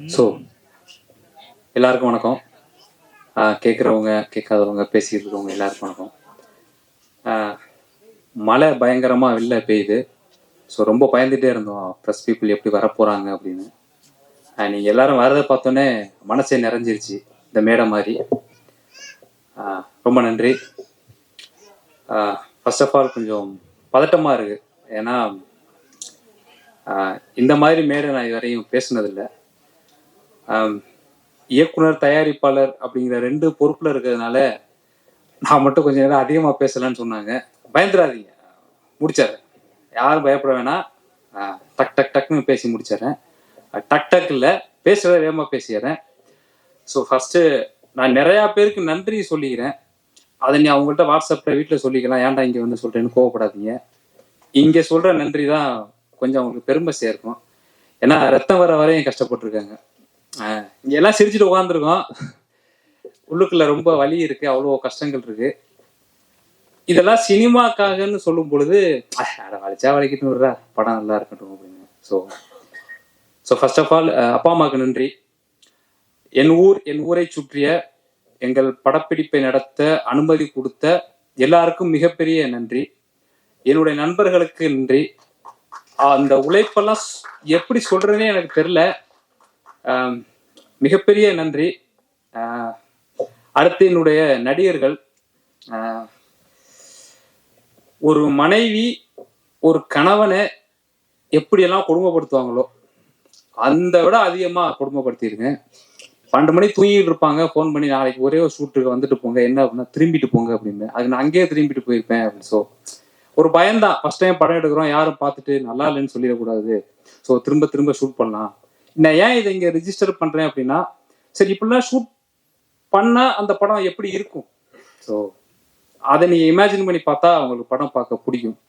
So எல்லாருக்கும் வணக்கம். கேட்குறவங்க கேட்காதவங்க பேசிட்டு இருக்கவங்க எல்லாருக்கும் வணக்கம். ஆஹ் மழை பயங்கரமாக வெளில பெய்யுது. ஸோ ரொம்ப பயந்துகிட்டே இருந்தோம். ப்ரெஸ் பீப்புள் எப்படி வரப்போகிறாங்க அப்படின்னு. நீங்கள் எல்லாரும் வரதை பார்த்தோன்னே மனசே நிறைஞ்சிருச்சு. இந்த மேடை மாதிரி. ரொம்ப நன்றி. ஃபர்ஸ்ட் ஆஃப் ஆல் கொஞ்சம் பதட்டமாக இருக்குது ஏன்னா இந்த மாதிரி மேடை நான் இதுவரையும் பேசுனதில்லை. இயக்குனர் தயாரிப்பாளர் அப்படிங்கிற ரெண்டு பொறுப்புல இருக்கிறதுனால நான் மட்டும் கொஞ்சம் நேரம் அதிகமாக பேசலன்னு சொன்னாங்க. பயந்துடாதீங்க. முடிச்சிடுறேன் யாரும் பயப்பட வேணாம் டக் டக் டக்னு பேசி முடிச்சிடறேன். டக் டக் இல்லை பேசுகிறத வேகமாக பேசிடுறேன். ஸோ ஃபஸ்ட்டு நான் நிறையா பேருக்கு நன்றி சொல்லிக்கிறேன். அதை நீ அவங்கள்ட்ட வாட்ஸ்அப்பில் வீட்டில் சொல்லிக்கலாம். ஏன்டா இங்கே வந்து சொல்கிறேன்னு கோவப்படாதீங்க. இங்கே சொல்கிற நன்றி தான் கொஞ்சம் அவங்களுக்கு பெருமை சேர்க்கும். ஏன்னா ரத்தம் வர வரையும் கஷ்டப்பட்டிருக்காங்க. இங்க எல்லாம் சிரிச்சுட்டு உட்காந்துருக்கோம் உள்ளுக்குள்ள ரொம்ப வலி இருக்கு அவ்வளோ கஷ்டங்கள் இருக்கு. இதெல்லாம் சினிமாக்காகன்னு சொல்லும் பொழுது அட வலிச்சா வலிக்கிட்டு விடுறா படம் நல்லா இருக்கட்டும் அப்படின்னு. So so first of all அப்பா அம்மாவுக்கு நன்றி. என் ஊர் என் ஊரை சுற்றிய எங்கள் படப்பிடிப்பை நடத்த அனுமதி கொடுத்த எல்லாருக்கும் மிகப்பெரிய நன்றி. என்னுடைய நண்பர்களுக்கு நன்றி. அந்த உழைப்பெல்லாம் எப்படி சொல்றதுன்னே எனக்கு தெரில மிகப்பெரிய நன்றி. ஆஹ், அடுத்து என்னுடைய நடிகர்கள் ஆஹ், ஒரு மனைவி ஒரு கணவனை எப்படியெல்லாம் கொடுமைப்படுத்துவாங்களோ அந்த விட அதிகமா கொடுமைப்படுத்தியிருக்கேன் பன்னெண்டு மணி தூங்கிட்டு இருப்பாங்க ஃபோன் பண்ணி நாளைக்கு ஒரே ஒரு ஷூட்டுக்கு வந்துட்டு போங்க என்ன அப்படின்னா திரும்பிட்டு போங்க அப்படின்னு. அது நான் அங்கேயே திரும்பிட்டு போயிருப்பேன் அப்படின்னு. ஸோ ஒரு பயம்தான். ஃபர்ஸ்ட் டைம் படம் எடுக்கிறோம் யாரும் பார்த்துட்டு நல்லா இல்லைன்னு சொல்லிடக்கூடாது. ஸோ திரும்ப திரும்ப ஷூட் பண்ணலாம். நான் ஏன் இதை இங்கே ரிஜிஸ்டர் பண்றேன் அப்படின்னா சரி இப்படிலாம் ஷூட் பண்ணா அந்த படம் எப்படி இருக்கும்? ஸோ அதை நீ இமேஜின் பண்ணி பார்த்தா உங்களுக்கு படம் பார்க்க பிடிக்கும்.